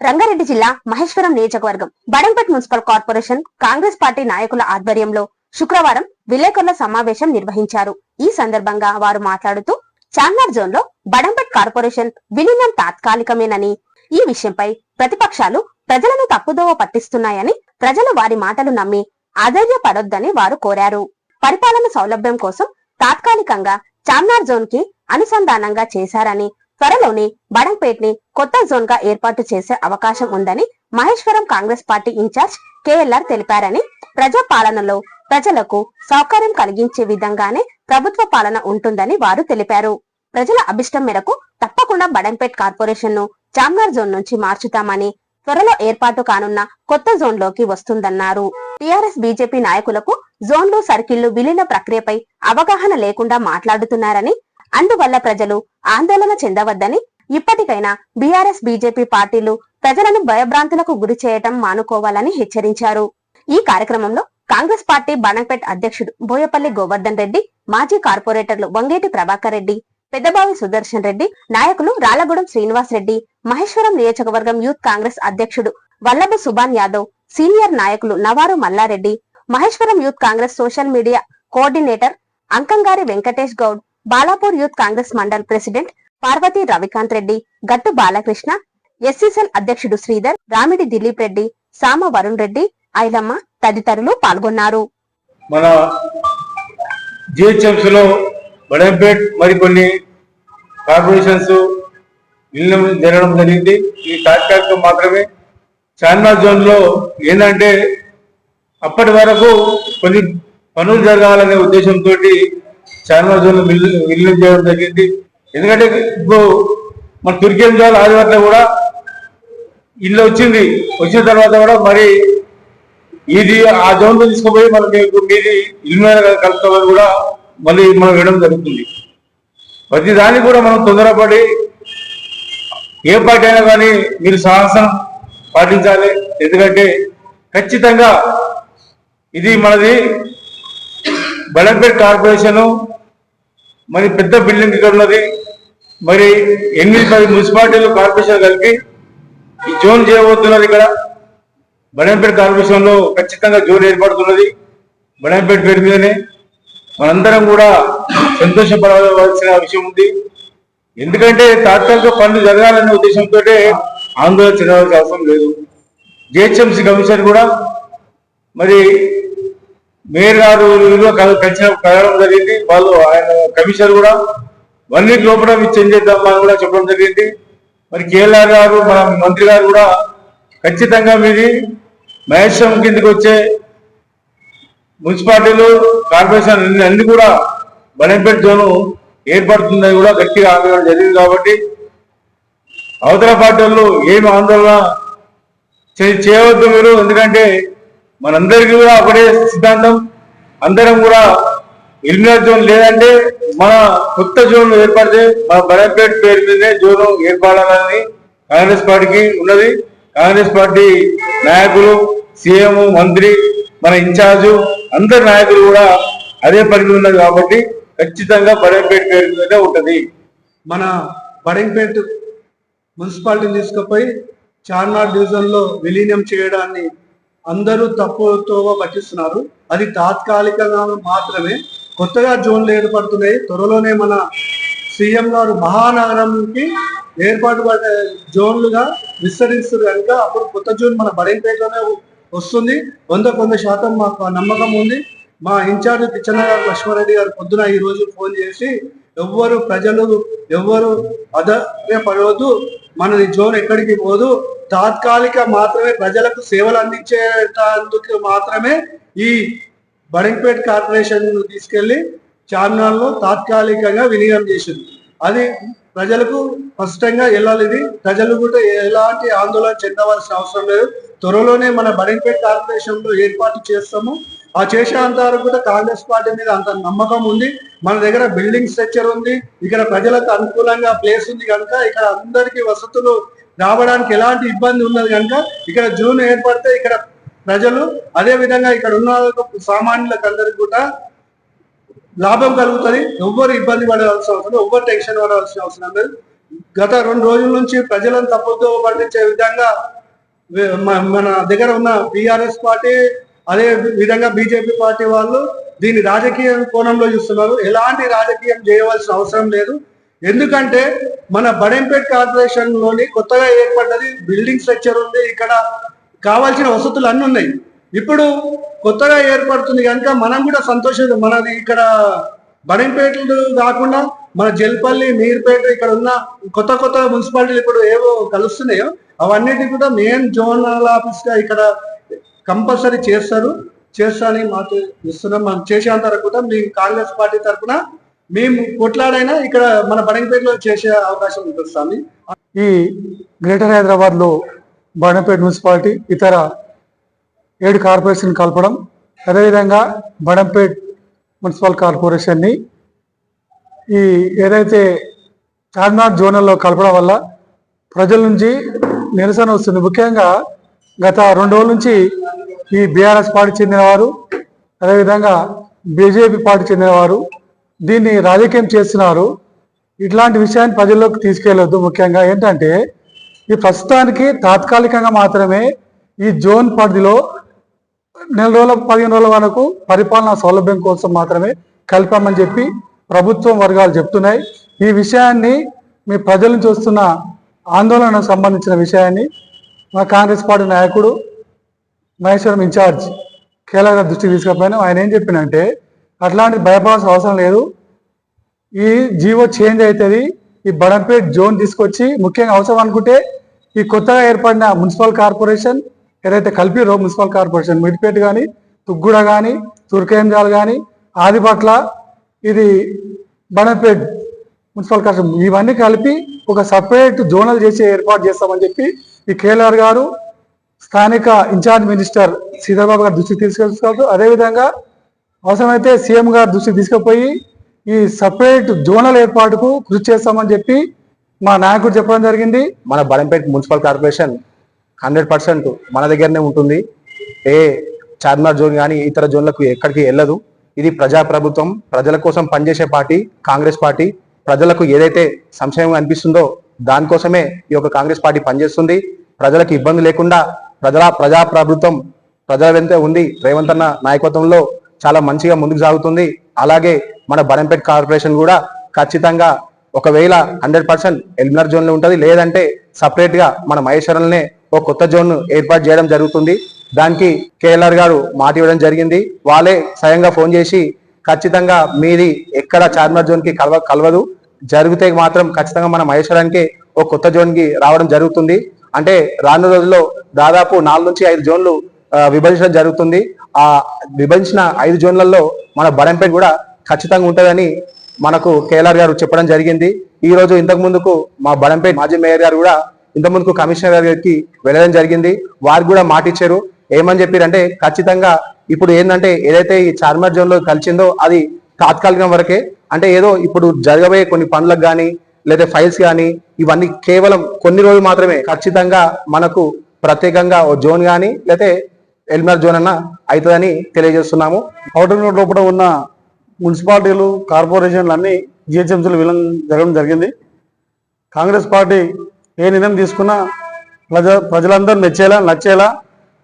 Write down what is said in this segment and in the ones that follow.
రంగారెడ్డి జిల్లా మహేశ్వరం నియోజకవర్గం Badampet municipal corporation Congress party నాయకుల ఆధ్వర్యంలో శుక్రవారం విలేకరుల సమావేశం నిర్వహించారు. ఈ సందర్భంగా వారు మాట్లాడుతూ చార్నార్ జోన్లో బడంపేట్ కార్పొరేషన్ విలీనం తాత్కాలికమేనని ఈ విషయంపై ప్రతిపక్షాలు ప్రజలను తప్పుదోవ పట్టిస్తున్నాయని ప్రజలు వారి మాటలు నమ్మి ఆధైర్యపడొద్దని వారు కోరారు. పరిపాలన సౌలభ్యం కోసం తాత్కాలికంగా చార్మినార్ జోన్కి అనుసంధానంగా చేశారని త్వరలోనే బడంపేట్ని కొత్త జోన్గా ఏర్పాటు చేసే అవకాశం ఉందని Maheshwaram Congress party incharge KLR తెలిపారని ప్రజా పాలనలో ప్రజలకు సౌకర్యం కలిగించే విధంగానే ప్రభుత్వ పాలన ఉంటుందని వారు తెలిపారు. ప్రజల అభిష్టం మేరకు తప్పకుండా బడంపేట్ కార్పొరేషన్ను చామ్నార్ జోన్ నుంచి మార్చుతామని త్వరలో ఏర్పాటు కానున్న కొత్త జోన్లోకి వస్తుందన్నారు. టిఆర్ఎస్ బీజేపీ నాయకులకు జోన్లు సర్కిళ్ళు విలీన ప్రక్రియపై అవగాహన లేకుండా మాట్లాడుతున్నారని అందువల్ల ప్రజలు ఆందోళన చెందవద్దని ఇప్పటికైనా బీఆర్ఎస్ బీజేపీ పార్టీలు ప్రజలను భయభ్రాంతులకు గురి చేయటం మానుకోవాలని హెచ్చరించారు. ఈ కార్యక్రమంలో కాంగ్రెస్ పార్టీ బణంపేట్ అధ్యక్షుడు బోయపల్లి గోవర్ధన్ రెడ్డి మాజీ కార్పొరేటర్లు వంగేటి ప్రభాకర్ రెడ్డి పెద్దబావి సుదర్శన్ రెడ్డి నాయకులు రాలగూడెం శ్రీనివాస్ రెడ్డి మహేశ్వరం నియోజకవర్గం యూత్ కాంగ్రెస్ అధ్యక్షుడు వల్లభ సుభాన్ యాదవ్ సీనియర్ నాయకులు నవారు Mallareddy Maheshwaram youth Congress social media coordinator Ankangari Venkatesh Goud Balapur youth Congress mandal president Parvathi Ravikanth Reddy Gattu Balakrishna SC cell అధ్యక్షుడు శ్రీధర్ రామిడి దిలీప్ రెడ్డి సామ వరుణ్ రెడ్డి ఐలమ్మ తదితరులు పాల్గొన్నారు. మన జిహెచ్ఎంసీలో లో బడంపేట్ మరికొన్ని కార్పొరేషన్స్ విలీనం జరగడం జరిగింది. ఈ తాత్కాలికం మాత్రమే చార్మినార్ జోన్లో ఏంటంటే అప్పటి వరకు కొన్ని పనులు జరగాలనే ఉద్దేశంతో చార్మినార్ జోన్ విలీనం చేయడం జరిగింది. ఎందుకంటే ఇప్పుడు మన తుర్కేం జోన్ ఆదివారంలో కూడా ఇల్లు వచ్చింది. వచ్చిన తర్వాత కూడా మరి ఇది ఆ జోన్లో తీసుకుపోయి మనం ఇప్పుడు మీది ఇల్లు మీద కలుపుతామని కూడా మళ్ళీ మనం వేయడం జరుగుతుంది. ప్రతి దానికి కూడా మనం తొందరపడి ఏ పార్టీ అయినా కానీ మీరు సాహసం పాటించాలి. ఎందుకంటే ఖచ్చితంగా ఇది మనది బడంపేట్ కార్పొరేషను మరి పెద్ద బిల్డింగ్ ఇక్కడ ఉన్నది. మరి ఎనిమిది పది మున్సిపాలిటీలు కార్పొరేషన్ కలిపి ఈ జోన్ చేయబోతున్నారు ఇక్కడ. బడంపేట కార్పొరేషన్లో ఖచ్చితంగా జోన్ ఏర్పడుతున్నది. బడంపేట పేరు మీదనే మనందరం కూడా సంతోషపడవలసిన విషయం ఉంది. ఎందుకంటే తాత్కాలిక పనులు జరగాలనే ఉద్దేశంతో ఆందోళన చెందవలసిన అవసరం లేదు. జిహెచ్ఎంసీ కమిషన్ కూడా మరి మేయర్ గారు కలిసిన కలవడం జరిగింది. వాళ్ళు ఆయన కమిషనర్ కూడా. వన్ వీక్ లోపల మీరు చేంజ్ చేద్దామని కూడా చెప్పడం జరిగింది. మరి కేఎల్ఆర్ గారు మన మంత్రి గారు కూడా ఖచ్చితంగా మీది మహేశ్వరం కిందకి వచ్చే మున్సిపాలిటీలు కార్పొరేషన్ అన్ని- కూడా బలంపేట జోను ఏర్పడుతుందని కూడా గట్టిగా ఆందోళన జరిగింది కాబట్టి అవతల పార్టీ వాళ్ళు ఏమి ఆందోళన చేయవద్దు మీరు. ఎందుకంటే మనందరికీ కూడా ఒకటే సిద్ధాంతం. అందరం కూడా ఎలిమినేట్ జోన్ లేదంటే మన కొత్త జోన్ ఏర్పడితే మన బలంపేట పేరు మీదనే జోన్ ఏర్పడాలని కాంగ్రెస్ పార్టీకి ఉన్నది. కాంగ్రెస్ పార్టీ నాయకులు సీఎం మంత్రి మన ఇన్ఛార్జు అందరి నాయకులు కూడా అదే పరిధి ఉన్నది కాబట్టి ఖచ్చితంగా బడంపేట పేరు మీదనే ఉంటుంది. మన బడంపేట మున్సిపాలిటీని తీసుకుపోయి చార్మినార్ డివిజన్లో విలీనం చేయడాన్ని అందరూ తప్పుతో పట్టిస్తున్నారు. అది తాత్కాలికంగా మాత్రమే కొత్తగా జోన్లు ఏర్పడుతున్నాయి. త్వరలోనే మన సీఎం గారు మహానగరంకి ఏర్పాటు పడే జోన్లుగా విస్తరిస్తారు కనుక అప్పుడు కొత్త జోన్ మన బడంపేటలోనే వస్తుంది. వంద కొంత శాతం మాకు నమ్మకం ఉంది. మా ఇన్ఛార్జ్ కిచెన్ గారు లక్ష్మారెడ్డి గారు పొద్దున ఈ రోజు ఫోన్ చేసి ఎవ్వరు ప్రజలు ఎవ్వరు అధైర్యపడవద్దు. మన జోన్ ఎక్కడికి పోదు. తాత్కాలిక మాత్రమే ప్రజలకు సేవలు అందించేటందుకు మాత్రమే ఈ బడంపేట్ కార్పొరేషన్ తీసుకెళ్ళి చార్మినార్లో తాత్కాలికంగా వినియోగం చేసింది. అది ప్రజలకు స్పష్టంగా వెళ్ళాలి ఇది. ప్రజలు కూడా ఎలాంటి ఆందోళన చెందవలసిన అవసరం లేదు. త్వరలోనే మన బడంపేట్ కార్పొరేషన్లో ఏర్పాటు చేస్తాము. ఆ చేసేంత వరకు కూడా కాంగ్రెస్ పార్టీ మీద అంత నమ్మకం ఉంది. మన దగ్గర బిల్డింగ్ స్ట్రక్చర్ ఉంది. ఇక్కడ ప్రజలకు అనుకూలంగా ప్లేస్ ఉంది కనుక ఇక్కడ అందరికీ వసతులు రావడానికి ఎలాంటి ఇబ్బంది ఉన్నది కనుక ఇక్కడ జూన్ ఏర్పడితే ఇక్కడ ప్రజలు అదే విధంగా ఇక్కడ ఉన్న సామాన్యులకు అందరికి కూడా లాభం కలుగుతుంది. ఎవ్వరు ఇబ్బంది పడవలసిన అవసరం ఎవ్వరు టెన్షన్ పడవలసిన అవసరం లేదు. గత రెండు రోజుల నుంచి ప్రజలను తప్పుతో పట్టించే విధంగా మన దగ్గర ఉన్న బీఆర్ఎస్ పార్టీ అదే విధంగా బీజేపీ పార్టీ వాళ్ళు దీన్ని రాజకీయ కోణంలో చూస్తున్నారు. ఎలాంటి రాజకీయం చేయవలసిన అవసరం లేదు. ఎందుకంటే మన బడెంపేట్ కార్పొరేషన్లోని కొత్తగా ఏర్పడ్డది బిల్డింగ్ స్ట్రక్చర్ ఉంది. ఇక్కడ కావాల్సిన వసతులు అన్ని ఉన్నాయి. ఇప్పుడు కొత్తగా ఏర్పడుతుంది కనుక మనం కూడా సంతోషం మనది ఇక్కడ బడెంపేటలు కాకుండా మన జల్పల్లి మీర్పేట ఇక్కడ ఉన్న కొత్త కొత్త మున్సిపాలిటీలు ఇప్పుడు ఏవో కలుస్తున్నాయో అవన్నిటి కూడా మెయిన్ జోనల్ ఆఫీస్గా ఇక్కడ కంపల్సరీ చేస్తారు. చేస్తారని మాకు ఇస్తున్నాం మనం చేసేంత వరకు కూడా మీ కాంగ్రెస్ పార్టీ తరఫున మేము కొట్లాడైనా ఇక్కడ మన బడంగపేటలో చేసే అవకాశం ఉంటుంది స్వామి. ఈ గ్రేటర్ హైదరాబాద్లో బడంపేట మున్సిపాలిటీ ఇతర ఏడు కార్పొరేషన్ కలపడం అదేవిధంగా బడంపేట్ మున్సిపల్ కార్పొరేషన్ని ఈ ఏదైతే చార్మినార్ జోనల్లో కలపడం వల్ల ప్రజల నుంచి నిరసన వస్తుంది. ముఖ్యంగా గత రెండు రోజుల నుంచి ఈ బీఆర్ఎస్ పార్టీ చెందినవారు అదేవిధంగా బీజేపీ పార్టీ చెందినవారు దీన్ని రాజకీయం చేస్తున్నారు. ఇట్లాంటి విషయాన్ని ప్రజల్లోకి తీసుకెళ్ళొద్దు ముఖ్యంగా. ఏంటంటే ఈ ప్రస్తుతానికి తాత్కాలికంగా మాత్రమే ఈ జోన్ పరిధిలో నెల రోజుల పదిహేను రోజుల వరకు పరిపాలనా సౌలభ్యం కోసం మాత్రమే కలిపామని చెప్పి ప్రభుత్వం వర్గాలు చెప్తున్నాయి. ఈ విషయాన్ని మీ ప్రజల నుంచి వస్తున్న ఆందోళనకు సంబంధించిన విషయాన్ని మా కాంగ్రెస్ పార్టీ నాయకుడు మహేశ్వరం ఇన్ఛార్జ్ కేరళ దృష్టికి తీసుకుపోయినా ఆయన ఏం చెప్పినంటే అట్లాంటి భయపడాల్సిన అవసరం లేదు. ఈ జీవో చేంజ్ అవుతుంది ఈ బడంపేట్ జోన్ తీసుకొచ్చి ముఖ్యంగా అవసరం అనుకుంటే ఈ కొత్తగా ఏర్పడిన మున్సిపల్ కార్పొరేషన్ ఏదైతే కల్పిరో మున్సిపల్ కార్పొరేషన్ మిడిపేట్ కానీ తుగ్గూడ కానీ తుర్కేంజాల్ కానీ ఆదిపట్ల ఇది బడంపేట్ మున్సిపల్ కార్పొరేషన్ ఇవన్నీ కలిపి ఒక సపరేట్ జోనల్ చేసి ఏర్పాటు చేస్తామని చెప్పి ఈ కేఎల్ఆర్ గారు స్థానిక ఇన్ఛార్జ్ మినిస్టర్ శ్రీధర్బాబు గారి దృష్టికి తీసుకెళ్తారు అదేవిధంగా అవసరమైతే సీఎం గారు దృష్టి తీసుకుపోయి ఈ సపరేట్ జోనల్ ఏర్పాటుకు కృషి చేస్తామని చెప్పి మా నాయకుడు చెప్పడం జరిగింది. మన Balampet municipal corporation hundred percent మన దగ్గరనే ఉంటుంది. ఏ చార్మినార్ జోన్ కానీ ఇతర జోన్లకు ఎక్కడికి వెళ్ళదు. ఇది ప్రజా ప్రభుత్వం ప్రజల కోసం పనిచేసే పార్టీ కాంగ్రెస్ పార్టీ. ప్రజలకు ఏదైతే సంశయం అనిపిస్తుందో దానికోసమే ఈ యొక్క కాంగ్రెస్ పార్టీ పనిచేస్తుంది. ప్రజలకు ఇబ్బంది లేకుండా ప్రజల ప్రజా ప్రభుత్వం ప్రజల వెంతే ఉంది. రేవంత్ అన్న నాయకత్వంలో చాలా మంచిగా ముందుకు సాగుతుంది. అలాగే మన బడంపేట్ కార్పొరేషన్ కూడా ఖచ్చితంగా ఒకవేళ హండ్రెడ్ పర్సెంట్ ఎలిమినర్ జోన్లో లేదంటే సపరేట్గా మన మహేశ్వరంలోనే ఒక కొత్త జోన్ ఏర్పాటు చేయడం జరుగుతుంది. దానికి కేఎల్ఆర్ గారు మాట ఇవ్వడం జరిగింది. వాళ్ళే స్వయంగా ఫోన్ చేసి ఖచ్చితంగా మీది ఎక్కడ చార్మినార్ జోన్కి కలవ కలవదు. జరిగితే మాత్రం ఖచ్చితంగా మన మహేశ్వరానికి ఒక కొత్త జోన్కి రావడం జరుగుతుంది. అంటే రానున్న రోజుల్లో దాదాపు నాలుగు నుంచి ఐదు జోన్లు విభజించడం జరుగుతుంది. ఆ విభజించిన ఐదు జోన్లలో మన బడంపేట కూడా ఖచ్చితంగా ఉంటుందని మనకు కేఎల్ఆర్ గారు చెప్పడం జరిగింది. ఈ రోజు ఇంతకు ముందుకు మా బడంపేట మాజీ మేయర్ గారు కూడా ఇంత ముందుకు కమిషనర్ గారికి వెళ్ళడం జరిగింది. వారు కూడా మాట ఇచ్చారు. ఏమని చెప్పారంటే ఖచ్చితంగా ఇప్పుడు ఏంటంటే ఏదైతే ఈ చార్మర్ జోన్లో కలిసిందో అది తాత్కాలికం వరకే అంటే ఏదో ఇప్పుడు జరగబోయే కొన్ని పనులకు కానీ లేదా ఫైల్స్ కానీ ఇవన్నీ కేవలం కొన్ని రోజులు మాత్రమే ఖచ్చితంగా మనకు ప్రత్యేకంగా ఓ జోన్ కానీ లేకపోతే ఎల్మర్ జోన్ అన్న అవుతుందని తెలియజేస్తున్నాము. ఔటర్ రోడ్ లోపల ఉన్న మున్సిపాలిటీలు కార్పొరేషన్లు అన్ని జిహెచ్ఎంసీలు విలీనం జరగడం జరిగింది. కాంగ్రెస్ పార్టీ ఏ నిర్ణయం తీసుకున్నా ప్రజ ప్రజలందరూ మెచ్చేలా నచ్చేలా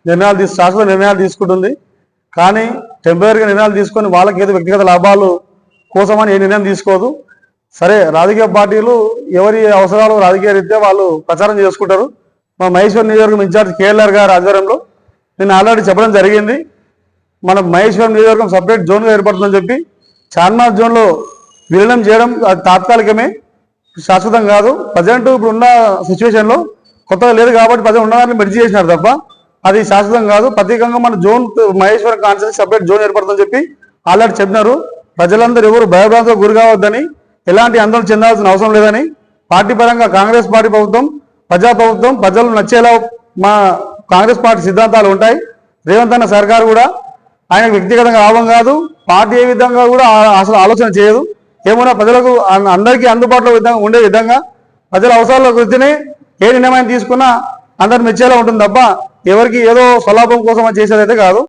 నిర్ణయాలు తీసు శాశ్వత నిర్ణయాలు తీసుకుంటుంది. కానీ టెంపరీగా నిర్ణయాలు తీసుకొని వాళ్ళకి ఏదో వ్యక్తిగత లాభాలు కోసమని ఏ నిర్ణయం తీసుకోదు. సరే రాజకీయ పార్టీలు ఎవరి అవసరాలు రాజకీయ రీత్యా వాళ్ళు ప్రచారం చేసుకుంటారు. మా మహేశ్వర్ నియోజకవర్గం ఇన్ఛార్జ్ కేఎల్ఆర్ గారి ఆధ్వర్యంలో నేను ఆల్రెడీ చెప్పడం జరిగింది. మన మహేశ్వరం నియోజకవర్గం సపరేట్ జోన్గా ఏర్పడుతుందని చెప్పి చార్మినార్ జోన్లో విలీనం చేయడం అది తాత్కాలికమే. శాశ్వతం కాదు. ప్రజెంట్ ఇప్పుడు ఉన్న సిచ్యువేషన్లో కొత్తగా లేదు కాబట్టి ప్రజలు ఉన్నదాన్ని మెర్జీ చేసినారు తప్ప అది శాశ్వతం కాదు. ప్రత్యేకంగా మన zone Maheshwaram constituency separate zone ఏర్పడుతుందని చెప్పి ఆల్రెడీ చెప్పినారు. ప్రజలందరూ ఎవరు భయభ్రాంతులకు గురి కావద్దని ఎలాంటి ఆందోళన చెందాల్సిన అవసరం లేదని పార్టీ పరంగా కాంగ్రెస్ పార్టీ ప్రభుత్వం ప్రజా ప్రభుత్వం ప్రజలు నచ్చేలా మా కాంగ్రెస్ పార్టీ సిద్ధాంతాలు ఉంటాయి. రేవంత్ అన్న సర్కారు కూడా ఆయన వ్యక్తిగతంగా లాభం కాదు. పార్టీ ఏ విధంగా కూడా అసలు ఆలోచన చేయదు. ఏమైనా ప్రజలకు అందరికీ అందుబాటులో విధంగా ఉండే విధంగా ప్రజల అవసరాల గురించినే ఏ నిర్ణయం తీసుకున్నా అందరు మెచ్చేలా ఉంటుంది తప్ప ఎవరికి ఏదో స్వలాభం కోసం చేసేదైతే కాదు.